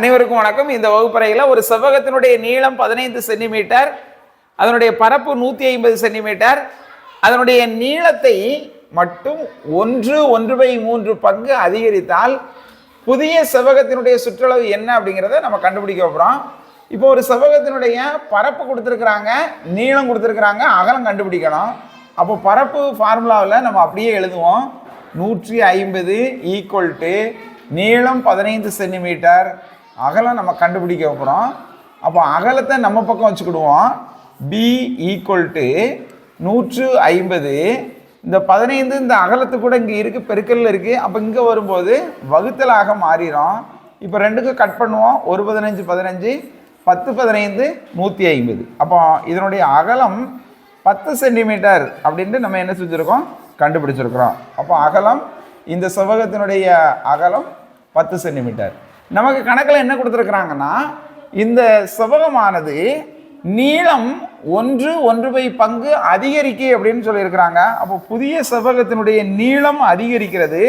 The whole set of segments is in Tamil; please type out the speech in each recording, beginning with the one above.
அனைவருக்கும் வணக்கம். இந்த வகுப்பறையில் ஒரு செவ்வகத்தினுடைய நீளம் பதினைந்து சென்டிமீட்டர் அதனுடைய பரப்பு நூற்றி ஐம்பது சென்டிமீட்டர் அதனுடைய நீளத்தை மட்டும் ஒன்று ஒன்று பை மூன்று பங்கு அதிகரித்தால் புதிய செவ்வகத்தினுடைய சுற்றளவு என்ன அப்படிங்கிறத நம்ம கண்டுபிடிக்க போகிறோம் இப்போ ஒரு செவ்வகத்தினுடைய பரப்பு கொடுத்துருக்குறாங்க நீளம் கொடுத்துருக்குறாங்க அகலம் கண்டுபிடிக்கணும். அப்போ பரப்பு ஃபார்முலாவில் நம்ம அப்படியே எழுதுவோம். நூற்றி ஐம்பது ஈக்குவல் டு நீளம் பதினைந்து சென்டிமீட்டர் அகலம் நம்ம கண்டுபிடிக்க போகிறோம் அப்போ அகலத்தை நம்ம பக்கம் வச்சுக்கிடுவோம். பி ஈக்குவல் டு நூற்று ஐம்பது. இந்த பதினைந்து இந்த அகலத்து கூட இங்கே இருக்குது பெருக்கல்ல இருக்குது அப்போ இங்கே வரும்போது வகுத்தலாக மாறிடும். இப்போ ரெண்டுக்கும் கட் பண்ணுவோம். ஒரு பதினஞ்சு பதினஞ்சு. பத்து பதினைந்து நூற்றி ஐம்பது. அப்போ இதனுடைய அகலம் பத்து சென்டிமீட்டர் அப்படின்ட்டு நம்ம என்ன செஞ்சுருக்கோம்? கண்டுபிடிச்சிருக்கிறோம். அப்போ அகலம் இந்த செவ்வகத்தினுடைய அகலம் பத்து சென்டிமீட்டர். நமக்கு கணக்கில் என்ன கொடுத்துருக்குறாங்கன்னா இந்த செவ்வகமானது நீளம் ஒன்று ஒன்று பை பங்கு அதிகரிக்கு அப்படின்னு சொல்லியிருக்கிறாங்க. அப்போ புதிய செவ்வகத்தினுடைய நீளம் அதிகரிக்கிறது.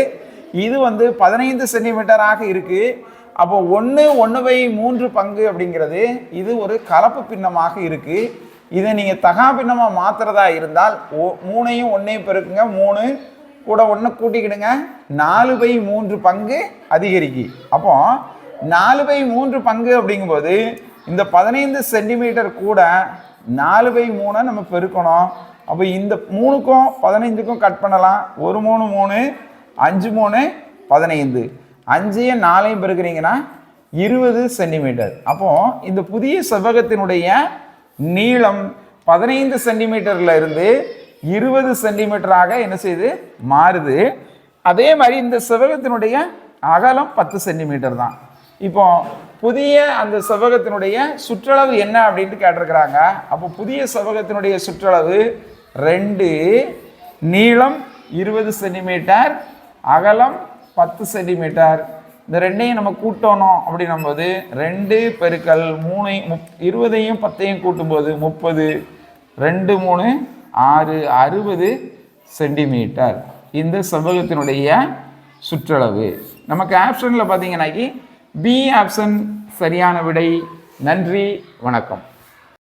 இது வந்து பதினைந்து சென்டிமீட்டராக இருக்குது அப்போ ஒன்று ஒன்று பை மூன்று பங்கு அப்படிங்கிறது இது ஒரு கலப்பு பின்னமாக இருக்குது இதை நீங்கள் தகா பின்னமாக மாற்றுறதா இருந்தால் ஓ மூணையும் ஒன்றையும் பெருக்குங்க. மூணு கூட ஒன்று கூட்டிக்கிடுங்க. நாலு பை மூன்று பங்கு அதிகரிக்கு. அப்போ நாலு பை மூன்று பங்கு அப்படிங்கும்போது இந்த பதினைந்து சென்டிமீட்டர் கூட நாலு பை மூணை நம்ம பெருக்கணும். அப்போ இந்த மூணுக்கும் பதினைந்துக்கும் கட் பண்ணலாம். ஒரு மூணு மூணு அஞ்சு மூணு பதினைந்து. அஞ்சையும் நாலையும் பெருக்கிறீங்கன்னா இருபது சென்டிமீட்டர். அப்போது இந்த புதிய செவ்வகத்தினுடைய நீளம் பதினைந்து சென்டிமீட்டரில் இருந்து இருபது சென்டிமீட்டராக என்ன செய்யுது மாறுது. அதே மாதிரி இந்த செவ்வகத்தினுடைய அகலம் பத்து சென்டிமீட்டர் தான். இப்போ புதிய அந்த செவ்வகத்தினுடைய சுற்றளவு என்ன அப்படின்ட்டு கேட்டிருக்கிறாங்க. அப்போ புதிய செவ்வகத்தினுடைய சுற்றளவு ரெண்டு நீளம் இருபது சென்டிமீட்டர் அகலம் பத்து சென்டிமீட்டர் இந்த ரெண்டையும் நம்ம கூட்டணும் அப்படின்னும்போது ரெண்டு பெருக்கல் மூணு முப் இருபதையும் பத்தையும் கூட்டும்போது முப்பது. ரெண்டு மூணு ஆறு அறுபது சென்டிமீட்டர். இந்த செவ்வகத்தினுடைய சுற்றளவு. நமக்கு ஆப்ஷனில் பார்த்தீங்கன்னாக்கி பி ஆப்ஷன் சரியான விடை. நன்றி வணக்கம்.